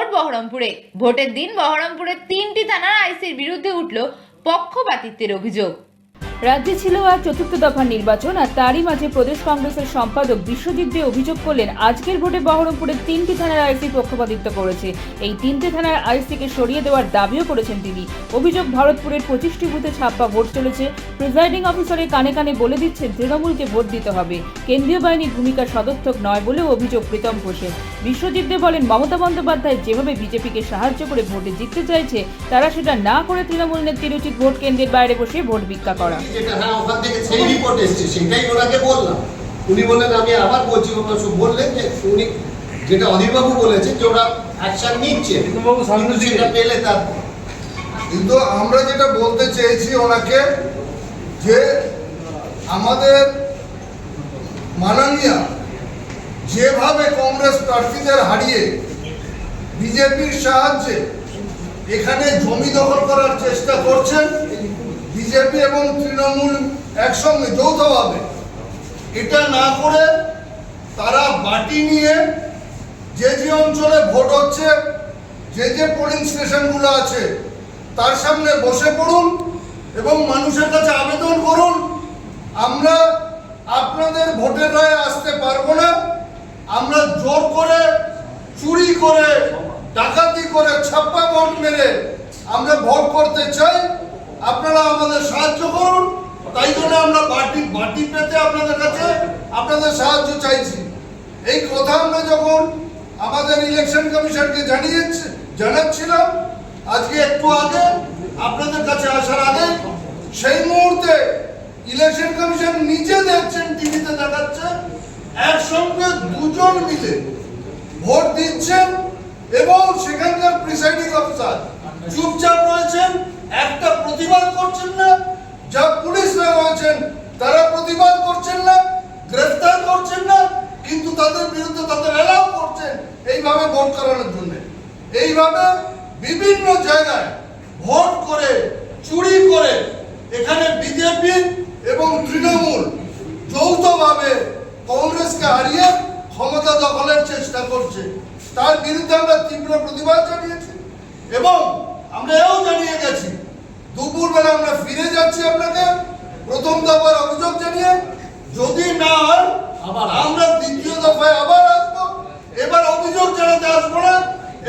Vote বহরমপুরে। ভোটের দিন বহরমপুরের তিনটি থানার আইসির বিরুদ্ধে উঠল পক্ষপাতিত্বের অভিযোগ। রাজ্যে ছিল আর চতুর্থ দফার নির্বাচন, আর তারই মাঝে প্রদেশ কংগ্রেসের সম্পাদক বিশ্বজিৎ দে অভিযোগ করলেন, আজকের ভোটে বহরমপুরের তিনটি থানার আইসি পক্ষপাতিত্ব করেছে। এই তিনটে থানার আইসিকে সরিয়ে দেওয়ার দাবিও করেছেন তিনি। অভিযোগ, ভারতপুরের পঁচিশটি বুথে ছাপ্পা ভোট চলেছে। প্রিজাইডিং অফিসারের কানে কানে বলে দিচ্ছেন তৃণমূলকে ভোট দিতে হবে। কেন্দ্রীয় বাহিনীর ভূমিকা সদর্থক নয় বলেও অভিযোগ প্রীতম ঘোষের। বিশ্বজিৎ দে বলেন মমতা বন্দ্যোপাধ্যায় যেভাবে বিজেপিকে সাহায্য করে ভোটে জিততে চাইছে তারা সেটা না করে তৃণমূল নেত্রীর উচিত ভোট কেন্দ্রের বাইরে বসে ভোট ভিক্ষা করা। যেটা হ্যাঁ ওখান থেকে সেই রিপোর্ট এসছে সেটাই ওনাকে বললাম। উনি বললেন আমি আবার বলছি ওনার বললেন যে উনি যেটা অধীরবাবু বলেছেন যে ওরা অ্যাকশন নিচ্ছে। কিন্তু সেটা পেলে তার কিন্তু আমরা যেটা বলতে চেয়েছি ওনাকে যে আমাদের মাননীয় যেভাবে কংগ্রেস প্রার্থীদের হারিয়ে বিজেপির সাহায্যে এখানে জমি দখল করার চেষ্টা করছেন বিজেপি এবং তৃণমূল একসঙ্গে যৌথভাবে, এটা না করে তারা বাটি নিয়ে যে যে অঞ্চলে ভোট হচ্ছে, যে যে পোলিং স্টেশনগুলো আছে, তার সামনে বসে পড়ুন এবং মানুষের কাছে আবেদন করুন, আমরা আপনাদের ভোটের রায় আসতে পারব না। চুরি করে, ডাকাতি করে ছাপ্পা ভোট মেরে আমরা ভোট করতে চাই। আপনারা আমাদের সাহায্য করুন। তাই জন্য আমরা বাটি বাটি পেতে আপনাদের কাছে আপনাদের সাহায্য চাইছি। এই কথা আমরা যখন আমাদের ইলেকশন কমিশনকে জানিয়েছি জানাচ্ছিলাম, আজকে একটু আগে আপনাদের কাছে আসার আগে সেই মুহূর্তে ইলেকশন কমিশন নিজে দেখছেন টিভিতে দেখাচ্ছে, একসঙ্গে দুজন মিলে ভোট দিচ্ছেন এবং সেখানকার প্রিসাইডিং অফিসার চুপচাপ রয়েছেন, একটা প্রতিবাদ করছেন না, যা পুলিশরা রয়েছেন, তারা প্রতিবাদ করছেন না, গ্রেফতার করছেন না, কিন্তু তাদের বিরুদ্ধে তাদের অ্যালাউ করছেন, এইভাবে ভোট করানোর জন্য। এইভাবে বিভিন্ন জায়গায় ভোট করে, চুরি করে, এখানে বিজেপি এবং তৃণমূল যৌথভাবে কংগ্রেসকে হারিয়ে ক্ষমতা দখলের চেষ্টা করছে। তার বিরুদ্ধে আমরা তীব্র প্রতিবাদ জানিয়েছি। এবং আমরা এও জানিয়ে গেছি দুপুরবেলা আমরা ফিরে যাচ্ছি আপনাকে। প্রথম দফার অভিযোগ জানিয়ে যদি না হয় আমরা দ্বিতীয় দফায় আবার আসব। এবার অভিযোগ জানাতে আসব না।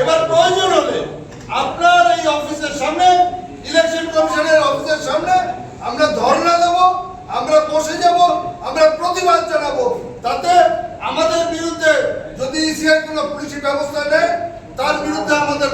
এবার প্রয়োজন হবে আপনার এই অফিসের সামনে ইলেকশন কমিশনের অফিসের সামনে আমরা ধর্ণা দেব আমরা বসে যাব আমরা প্রতিবাদ জানাব তাতে আমাদের বিরুদ্ধে যদি কোনো পুলিশি ব্যবস্থা নেয় তার বিরুদ্ধে আমাদের